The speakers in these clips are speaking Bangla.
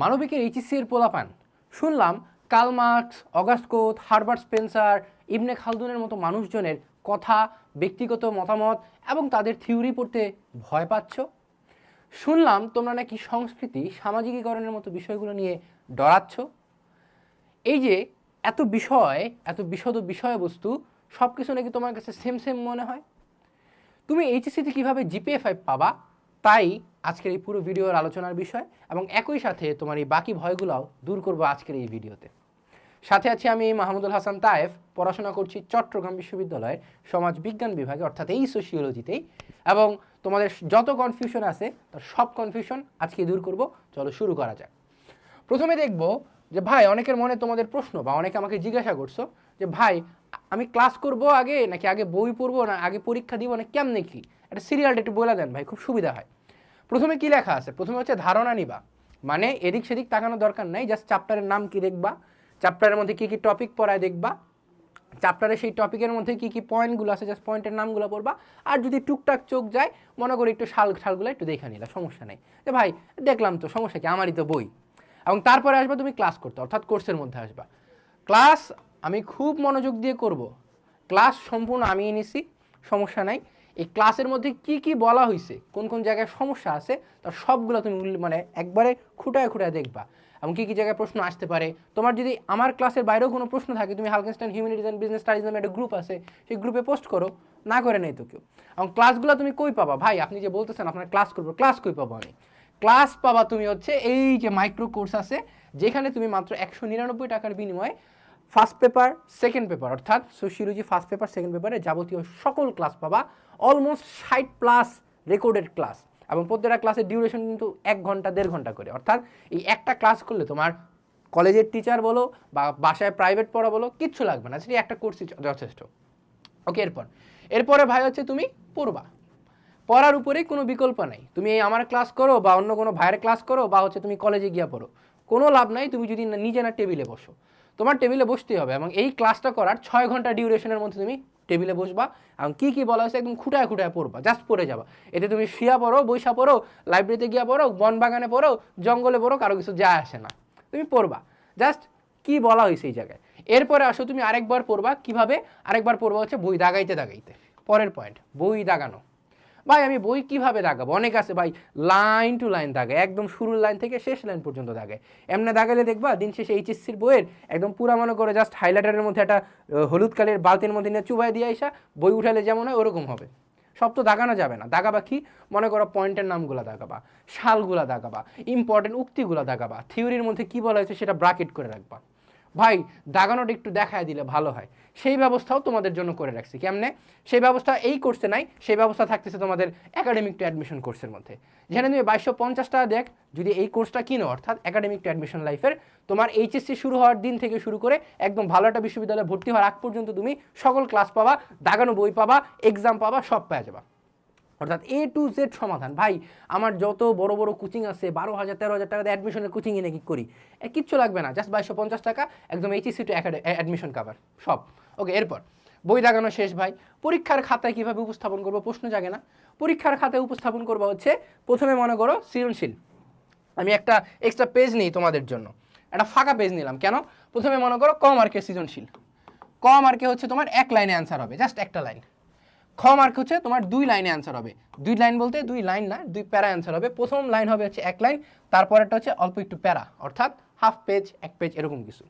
মানবিকের এইচএসসি এর পোলাপান। শুনলাম Karl Marx, Auguste Comte Herbert Spencer, Ibn খালদুনের মতো মানুষজনের কথা, ব্যক্তিগত মতামত এবং তাদের থিওরি পড়তে ভয় পাচ্ছ? শুনলাম তোমরা নাকি সংস্কৃতি, সামাজিকীকরণের মতো বিষয়গুলো নিয়ে ডরাচ্ছ? এই যে এত বিষয়, এত বিশদ বিষয়বস্তু সব কিছু নাকি তোমার কাছে সেম সেম মনে হয়? তুমি এইচএসসিতে কীভাবে জিপিএ ফাইভ পাবা? তাই আজকের এই পুরো ভিডিওর আলোচনার বিষয় এবং একই সাথে তোমার এই বাকি ভয়গুলোও দূর করব আজকের এই ভিডিওতে। সাথে আছি আমি মাহমুদুল হাসান তায়েফ, পড়াশোনা করছি চট্টগ্রাম বিশ্ববিদ্যালয়ের সমাজ বিজ্ঞান বিভাগে, অর্থাৎ এই সোশিওলজিতেই এবং তোমাদের যত কনফিউশন আছে, তার সব কনফিউশন আজকে দূর করব। চলো শুরু করা যাক। প্রথমে দেখব যে, ভাই, অনেকের মনে তোমাদের প্রশ্ন বা অনেকে আমাকে জিজ্ঞাসা করছ যে, ভাই, আমি ক্লাস করব আগে নাকি আগে বই পড়ব না, আগে পরীক্ষা দিব না, কেমনে কি? একটা সিরিয়ালটা একটু বলে দেন ভাই, খুব সুবিধা হয়। প্রথমে কি লেখা আছে? প্রথমে হচ্ছে ধারণা নিবা। মানে এদিক সেদিক তাকানো দরকার নাই জাস্ট চ্যাপ্টারের নাম কি দেখবা? চ্যাপ্টারের মধ্যে কি কি টপিক পড়ায় দেখবা? চ্যাপ্টারে সেই টপিকের মধ্যে কি কি পয়েন্টগুলো আছে জাস্ট পয়েন্টের নামগুলো পড়বা। আর যদি টুকটাক চোখ যায়, মনে করি একটু শাল শালগুলো একটু দেখে নিলা, সমস্যা নেই। যে, ভাই, দেখলাম তো, সমস্যা কি? আমারই তো বই। এবং তারপরে আসবা তুমি ক্লাস করতে, অর্থাৎ কোর্সের মধ্যে আসবা। ক্লাস আমি খুব মনোযোগ দিয়ে করব। ক্লাস সম্পূর্ণ আমি নিছি সমস্যা নাই। এই ক্লাসের মধ্যে কি কি বলা হয়েছে কোন কোন জায়গায় সমস্যা আছে, তার সবগুলো তুমি মানে একবারে খুঁটায় খুঁটায় দেখবা। এবং কী কী জায়গায় প্রশ্ন আসতে পারে। তোমার যদি আমার ক্লাসের বাইরেও কোনো প্রশ্ন থাকে, তুমি হালকেনস্টাইন হিউম্যানিটিজ অ্যান্ড বিজনেস স্টাডিজ নামে একটা গ্রুপ আছে, সেই গ্রুপে পোস্ট করো, না করে নেই তো কেউ। এবং ক্লাসগুলো তুমি কই পাবা? ভাই, আপনি যে বলতেছেন, আপনার ক্লাস করব ক্লাস কই পাবো আমি? ক্লাস পাবা তুমি হচ্ছে এই যে মাইক্রো কোর্স আছে, যেখানে তুমি মাত্র একশো নিরানব্বই টাকার বিনিময়ে ফার্স্ট পেপার সেকেন্ড পেপার অর্থাৎ সোশিওলজি ফার্স্ট পেপার সেকেন্ড পেপারে যাবতীয় সকল ক্লাস পাবা অলমোস্ট ষাট প্লাস রেকর্ডেড ক্লাস এবং প্রত্যেকটা ক্লাসের ডিউরেশন কিন্তু এক ঘণ্টা, দেড় ঘণ্টা করে। অর্থাৎ এই একটা ক্লাস করলে তোমার কলেজের টিচার বলো বা বাসায় প্রাইভেট পড়া বলো, কিচ্ছু লাগবে না। সেটি একটা কোর্সই যথেষ্ট। ওকে এরপর। এরপরে ভাই হচ্ছে তুমি পড়বা। পড়ার উপরেই কোনো বিকল্প নাই। তুমি এই আমার ক্লাস করো বা অন্য কোনো ভাইয়ের ক্লাস করো বা হচ্ছে তুমি কলেজে গিয়া পড়ো। কোনো লাভ নাই, তুমি যদি নিজে না টেবিলে বসো। তোমার টেবিলে বসতেই হবে এবং এই ক্লাসটা করার ছয় ঘণ্টা ডিউরেশনের মধ্যে তুমি টেবিলে বসবা এবং কী কী বলা হয়েছে একদম খুঁটায় খুঁটায় পড়বা জাস্ট পড়ে যাবা। এতে তুমি শিয়া পড়ো, বৈশা পড়ো লাইব্রেরিতে গিয়া পড়ো বন বাগানে পড়ো, জঙ্গলে পড়ো, কারও কিছু যায় আসে না। তুমি পড়বা। জাস্ট কি বলা হয়েছে এই জায়গায়? এরপরে আসো তুমি আরেকবার পড়বা। কীভাবে? আরেকবার পড়বা হচ্ছে বই দাগাইতে দাগাইতে। পরের পয়েন্ট বই দাগানো। ভাই, আমি বই কীভাবে দাগাবো অনেক আছে ভাই, লাইন টু লাইন দাগে, একদম শুরুর লাইন থেকে শেষ লাইন পর্যন্ত দাগে। এমনি দাগালে দেখবা, দিন শেষে এইচএসসির বইয়ের একদম পুরা মনে করে জাস্ট হাইলাইটারের মধ্যে একটা হলুদ কালের বালতির মধ্যে নিয়ে চুবাই দিয়ে আসা বই উঠালে যেমন হয় ওরকম হবে। সব তো দাগানো যাবে না। দাগাবা কি? মনে করো পয়েন্টের নামগুলো দাগাবা শালগুলা দাগাবা ইম্পর্টেন্ট উক্তিগুলো দাগাবা। থিওরির মধ্যে কি বলা হয়েছে সেটা ব্রাকেট করে রাখবা। ভাই, দাগানোটা একটু দেখায় দিলে ভালো হয়। সেই ব্যবস্থাও তোমাদের জন্য করে রাখছি। কেমনে? সেই ব্যবস্থা এই কোর্সে নাই, সেই ব্যবস্থা থাকতেছে তোমাদের একাডেমিক টু অ্যাডমিশন কোর্সের মধ্যে। যেখানে তুমি বাইশশো পঞ্চাশ টাকা দেখ, যদি এই কোর্সটা কিনো, অর্থাৎ একাডেমিক টু অ্যাডমিশন লাইফের তোমার এইচএসসি শুরু হওয়ার দিন থেকে শুরু করে একদম ভালো একটা বিশ্ববিদ্যালয়ে ভর্তি হওয়ার আগ পর্যন্ত তুমি সকল ক্লাস পাবা, দাগানো বই পাবা এক্সাম পাবা, সব পাওয়া যাবা। অর্থাৎ এ টু জেড সমাধান। ভাই, আমার যত বড় বড় কোচিং আছে, বারো হাজার, তেরো হাজার টাকা অ্যাডমিশনের কোচিং এনে কি করি। কিচ্ছু লাগবে না জাস্ট বাইশশো পঞ্চাশ টাকা, একদম এইচএসসি টু অ্যাডমিশন কাভার সব। ওকে এরপর, বই দাগানো শেষ, ভাই। পরীক্ষার খাতায় কীভাবে উপস্থাপন করব প্রশ্ন জাগে না। পরীক্ষার খাতায় উপস্থাপন করব হচ্ছে, প্রথমে মনে করো সৃজনশীল। আমি একটা এক্সট্রা পেজ নিই তোমাদের জন্য। একটা ফাঁকা পেজ নিলাম। কেন? প্রথমে মনে করো ক মার্কের সৃজনশীল। ক মার্কে হচ্ছে তোমার এক লাইনে অ্যান্সার হবে জাস্ট একটা লাইন। খ মার্ক হচ্ছে তোমার দুই লাইনে অ্যান্সার হবে। দুই লাইন বলতে দুই লাইন না, দুই প্যারা অ্যান্সার হবে। প্রথম লাইন হবে হচ্ছে এক লাইন তারপরেরটা হচ্ছে অল্প একটু প্যারা, অর্থাৎ হাফ পেজ এক পেজ এরকম কিছু।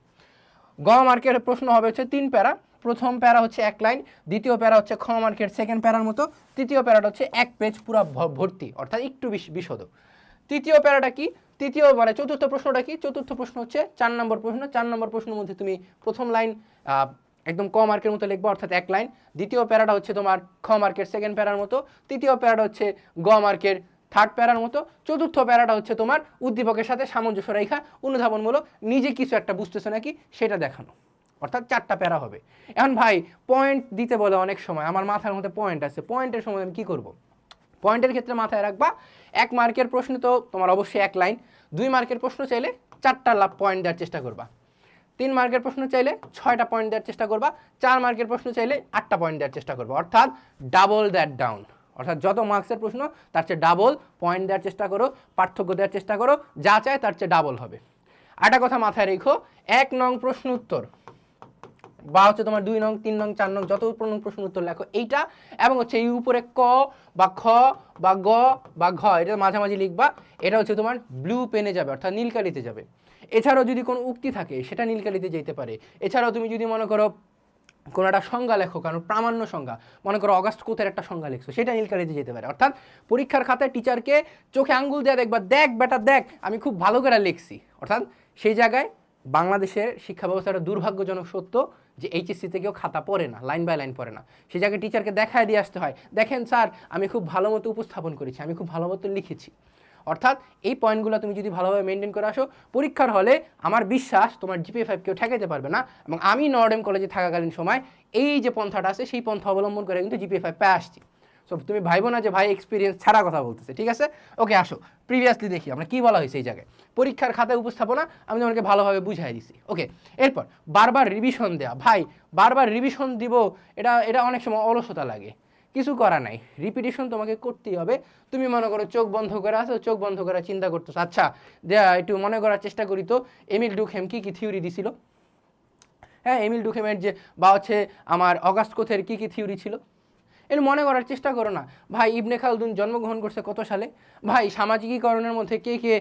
গ মার্কের প্রশ্ন হবে হচ্ছে তিন প্যারা, প্রথম প্যারা হচ্ছে এক লাইন দ্বিতীয় প্যারা হচ্ছে খ মার্কের সেকেন্ড প্যারার মতো, তৃতীয় প্যারাটা হচ্ছে এক পেজ পুরো ভর্তি, অর্থাৎ একটু বিশ- বিশদ। তৃতীয় প্যারাটা কি? তৃতীয় মানে চতুর্থ প্রশ্নটা কি? চতুর্থ প্রশ্ন হচ্ছে চার নম্বর প্রশ্ন, চার নম্বর প্রশ্নের মধ্যে তুমি প্রথম লাইন একদম ক মার্কের মতো লিখব, অর্থাৎ এক লাইন। দ্বিতীয় প্যারাটা হচ্ছে তোমার খ মার্কের সেকেন্ড প্যারার মতো। তৃতীয় প্যারাটা হচ্ছে গ মার্কের থার্ড প্যারার মতো। চতুর্থ প্যারাটা হচ্ছে তোমার উদ্দীপকের সাথে সামঞ্জস্য রেখা, অনুধাবনমূলক, নিজে কিছু একটা বুঝতেছো নাকি সেটা দেখানো। অর্থাৎ চারটা প্যারা হবে। এখন ভাই পয়েন্ট দিতে বলে অনেক সময়, আমার মাথার মধ্যে পয়েন্ট আছে। পয়েন্টের সময় আমি কী করব? পয়েন্টের ক্ষেত্রে মাথায় রাখবা, এক মার্কের প্রশ্ন তো তোমার অবশ্যই এক লাইন। দুই মার্কের প্রশ্ন চাইলে চারটা লাভ পয়েন্ট দেওয়ার চেষ্টা করবা। তিন মার্কের প্রশ্ন চাইলে ছয়টা পয়েন্ট দেওয়ার চেষ্টা করবা, চার মার্কের প্রশ্ন চাইলে আটটা পয়েন্ট দেওয়ার চেষ্টা করবা। অর্থাৎ ডাবল দ্যাট ডাউন অর্থাৎ যত মার্কসের প্রশ্ন, তার চেয়ে ডাবল পয়েন্ট দেওয়ার চেষ্টা করো, পার্থক্য দেওয়ার চেষ্টা করো, যা চায় তার চেয়ে ডাবল হবে। একটা কথা মাথায় রেখো, এক নং প্রশ্ন উত্তর। বা হচ্ছে তোমার দুই নং, তিন নং, চার নং, যত নং প্রশ্ন উত্তর লেখো, এইটা এবং হচ্ছে এই উপরে ক বা খ বা গ বা ঘ, এটা মাঝামাঝি লিখবা, এটা হচ্ছে তোমার ব্লু পেনে যাবে, অর্থাৎ নীলকালিতে যাবে। এছাড়াও যদি কোনো উক্তি থাকে, সেটা নীলকালিতে যেতে পারে। এছাড়াও তুমি যদি মনে করো কোনো একটা সংজ্ঞা লেখো, কারণ প্রামাণ্য সংজ্ঞা, মনে করো অগাস্ট কোথের একটা সংজ্ঞা লিখছো, সেটা নীলকালিতে যেতে পারে। অর্থাৎ পরীক্ষার খাতায় টিচারকে চোখে আঙ্গুল দেওয়া দেখবা, দেখ বেটা, দেখ, আমি খুব ভালো করে লিখছি। অর্থাৎ সেই জায়গায় বাংলাদেশের শিক্ষা ব্যবস্থাটা দুর্ভাগ্যজনক সত্য যে এইচএসসি কেউ খাতা পড়ে না লাইন বাই লাইন পড়ে না। সে জায়গায় টিচারকে দেখায় দিয়ে আসতে হয়, দেখেন স্যার আমি খুব ভালো মতো উপস্থাপন করেছি, আমি খুব ভালো মতো লিখেছি। অর্থাৎ এই পয়েন্টগুলো তুমি যদি ভালোভাবে মেনটেন করে আসো, পরীক্ষার হলে আমার বিশ্বাস তোমার জিপিএ ফাইভ কেউ ঠেকাইতে পারবে না এবং আমি নর্ডেম কলেজে থাকাকালীন সময় এই যে পন্থাটা আছে, সেই পন্থা অবলম্বন করে কিন্তু জিপিএ ফাইভ পেয়ে আসছি। সো তুমি ভাইবো না যে ভাই এক্সপিরিয়েন্স ছাড়া কথা বলতেছে, ঠিক আছে? ওকে আসো। প্রিভিয়াসলি দেখি আমরা, কি বলা হয়েছে এই জায়গায়? পরীক্ষার খাতায় উপস্থাপনা, আমি তোমাকে ভালোভাবে বুঝাই দিছি। ওকে এরপর বারবার রিভিশন দেওয়া ভাই, বারবার রিভিশন দিব, এটা এটা অনেক সময় অলসতা লাগে। কিছু করা নাই। রিপিটেশন তোমাকে করতেই হবে। তুমি মনে করো চোখ বন্ধ করে আসো চোখ বন্ধ করে চিন্তা করতেছো। আচ্ছা দেয়া, একটু মনে করার চেষ্টা করি তো। এমিল ডুখেম কি কি থিওরি দিছিল? হ্যাঁ এমিল ডুখেমের যে বা হচ্ছে আমার অগাস্ট কোথের কী, কি থিওরি ছিল? এর মনে করার চেষ্টা করো না। ভাই, ইবনে খালদুন জন্মগ্রহণ করছে কত সালে? ভাই, সামাজিকীকরণের মধ্যে কে কে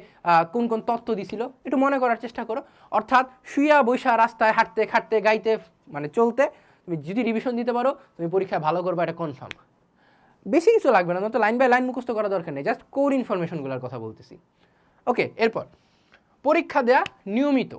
কোন কোন তত্ত্ব দিছিল? একটু মনে করার চেষ্টা করো। অর্থাৎ শুয়া বৈশা রাস্তায় হাঁটতে খাটতে গাইতে মানে চলতে, তুমি যদি রিভিশন দিতে পারো, তুমি পরীক্ষায় ভালো করবে, এটা কনফার্ম বেশি কিছু লাগবে না তো লাইন বাই লাইন মুখস্থ করা দরকার নেই জাস্ট কোর ইনফরমেশনগুলোর কথা বলতেছি। ওকে এরপর, পরীক্ষা দেয়া নিয়মিত।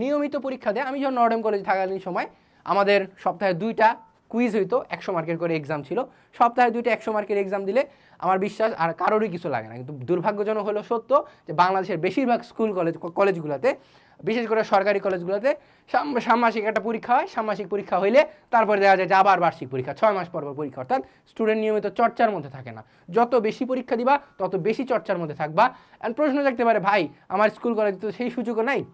নিয়মিত পরীক্ষা দেয়া, আমি যখন নর্ডেম কলেজে থাকাকালীন সময়, আমাদের সপ্তাহে দুইটা কুইজ হইতো, একশো মার্কের করে এক্সাম ছিল। সপ্তাহে দুইটা একশো মার্কের এক্সাম দিলে আমার বিশ্বাস আর কারোরই কিছু লাগে না। কিন্তু দুর্ভাগ্যজনক হলো সত্য যে বাংলাদেশের বেশিরভাগ স্কুল কলেজ কলেজগুলোতে বিশেষ করে সরকারি কলেজগুলোতে সাম- ষান্মাসিক একটা পরীক্ষা হয়। ষান্মাসিক পরীক্ষা হইলে তারপরে দেখা যায় যে আবার বার্ষিক পরীক্ষা, ছয় মাস পর পরীক্ষা। অর্থাৎ স্টুডেন্ট নিয়মিত চর্চার মধ্যে থাকে না। যত বেশি পরীক্ষা দিবা, তত বেশি চর্চার মধ্যে থাকবা। অ্যান্ড প্রশ্ন থাকতে পারে, ভাই, আমার স্কুল কলেজে তো সেই সুযোগও নাই।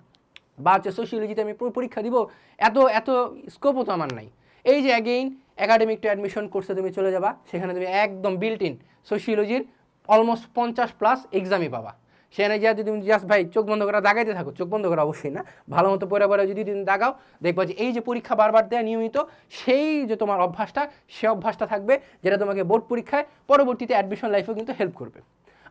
বা হচ্ছে সোশিয়োলজিতে আমি পরীক্ষা দিব, এত এত স্কোপও তো আমার নাই। এই যে অ্যাগেইন একাডেমিক টু অ্যাডমিশন কোর্সে তুমি চলে যাবা, সেখানে তুমি একদম বিল্ট ইন সোশিয়োলজির অলমোস্ট পঞ্চাশ প্লাস এক্সামই পাবা। সেখানে যা যদি তুমি জাস্ট ভাই চোখ বন্ধ করা দাগাইতে থাকো, চোখ বন্ধ করা অবশ্যই না, ভালো মতো পরে পরে যদি তুমি দাগাও, দেখবা যে এই যে পরীক্ষা বারবার দেয় নিয়মিত, সেই যে তোমার অভ্যাসটা, সে অভ্যাসটা থাকবে, যেটা তোমাকে বোর্ড পরীক্ষায় পরবর্তীতে অ্যাডমিশন লাইফেও কিন্তু হেল্প করবে।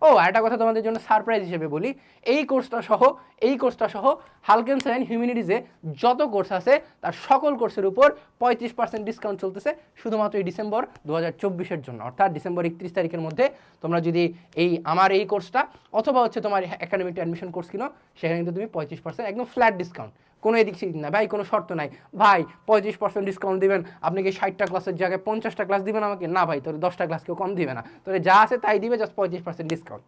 ও একটা কথা তোমাদের জন্য সারপ্রাইজ হিসেবে বলি। এই কোর্সটা সহ, এই কোর্সটা সহ হালকেন্স অ্যান্ড হিউম্যানিটিজে যত কোর্স আছে, তার সকল কোর্সের উপর পঁয়ত্রিশ পার্সেন্ট ডিসকাউন্ট চলতেছে শুধুমাত্র এই ডিসেম্বর দু হাজার চব্বিশের জন্য। অর্থাৎ ডিসেম্বর একত্রিশ তারিখের মধ্যে তোমরা যদি এই, আমার এই কোর্সটা অথবা হচ্ছে তোমার একাডেমিক অ্যাডমিশন কোর্স কিনো, সেখানে কিন্তু তুমি পঁয়ত্রিশ পার্সেন্ট একদম ফ্ল্যাট ডিসকাউন্ট কোনো এদিক সেদিক না। ভাই, কোনো শর্ত নাই। ভাই, পঁয়ত্রিশ পার্সেন্ট ডিসকাউন্ট দিবেন, আপনি কি ষাটটা ক্লাসের জায়গায় পঞ্চাশটা ক্লাস দিবেন আমাকে? না ভাই, তোর দশটা ক্লাস কেউ কম দিবে না। তোর যা আছে তাই দিবে জাস্ট পঁয়ত্রিশ পার্সেন্ট ডিসকাউন্ট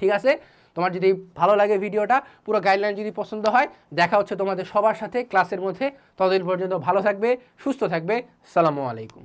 ঠিক আছে? তোমার যদি ভালো লাগে ভিডিওটা, পুরো গাইডলাইন যদি পছন্দ হয়, দেখা হচ্ছে তোমাদের সবার সাথে ক্লাসের মধ্যে। ততদিন পর্যন্ত ভালো থাকবে, সুস্থ থাকবে। সালামু আলাইকুম।